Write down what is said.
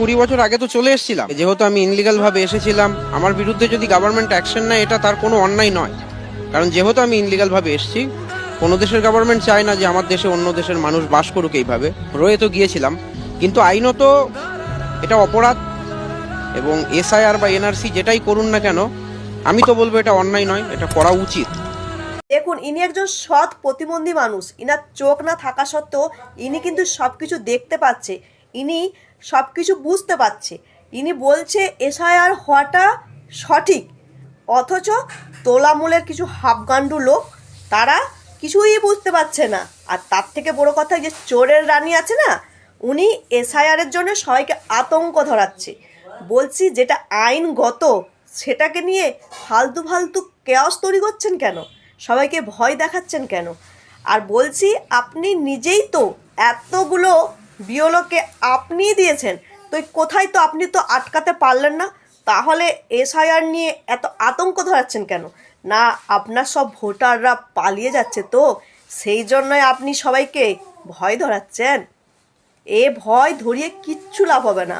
কুড়ি বছর আগে তো চলে এসেছিলাম। যেহেতু আমি ইনলিগাল ভাবে এসেছিলাম, আমার বিরুদ্ধে যদি গভর্নমেন্ট অ্যাকশন নেয়, এটা তার কোনো অন্যায় নয়। কারণ যেহেতু আমি ইনলিগাল ভাবে এসেছি, কোনো দেশের গভর্নমেন্ট চায় না যে আমার দেশে অন্য দেশের মানুষ বাস করুক এইভাবে। রয়ে তো গিয়েছিলাম, কিন্তু আইনত এটা অপরাধ এবং এসআইআর বা এনআরসি যেটাই করুন না কেন, আমি তো বলব এটা অন্যায় নয়, এটা করা উচিত। দেখুন, ইনি একজন সৎ, প্রতিবন্ধী মানুষ। ইনার চোখ না থাকা সত্ত্বেও ইনি কিন্তু সব কিছু দেখতে পাচ্ছে। ইনি সব কিছু বুঝতে পারছে। ইনি বলছে, এসআইআর হওয়াটা সঠিক। অথচ তোলামূলের কিছু হাফগান্ডু লোক, তারা কিছুই বুঝতে পারছে না। আর তার থেকে বড় কথা যে চোরের রানী আছে না, উনি এসআইআরের জন্য সবাইকে আতঙ্ক ধরাচ্ছে। বলছি, যেটা আইনগত, সেটাকে নিয়ে ফালতু ফালতু কেয়াস তৈরি করছেন কেন? সবাইকে ভয় দেখাচ্ছেন কেন? আর বলছি, আপনি নিজেই তো এতগুলো বিওলোকে আপনিই দিয়েছেন, তো কোথায় তো আপনি তো আটকাতে পারলেন না? তাহলে এসআইআর নিয়ে এত আতঙ্ক ধরাচ্ছেন কেন? না, আপনার সব ভোটাররা পালিয়ে যাচ্ছে তো, সেই জন্যই আপনি সবাইকে ভয় ধরাচ্ছেন। এ ভয় ধরিয়ে কিচ্ছু লাভ হবে না।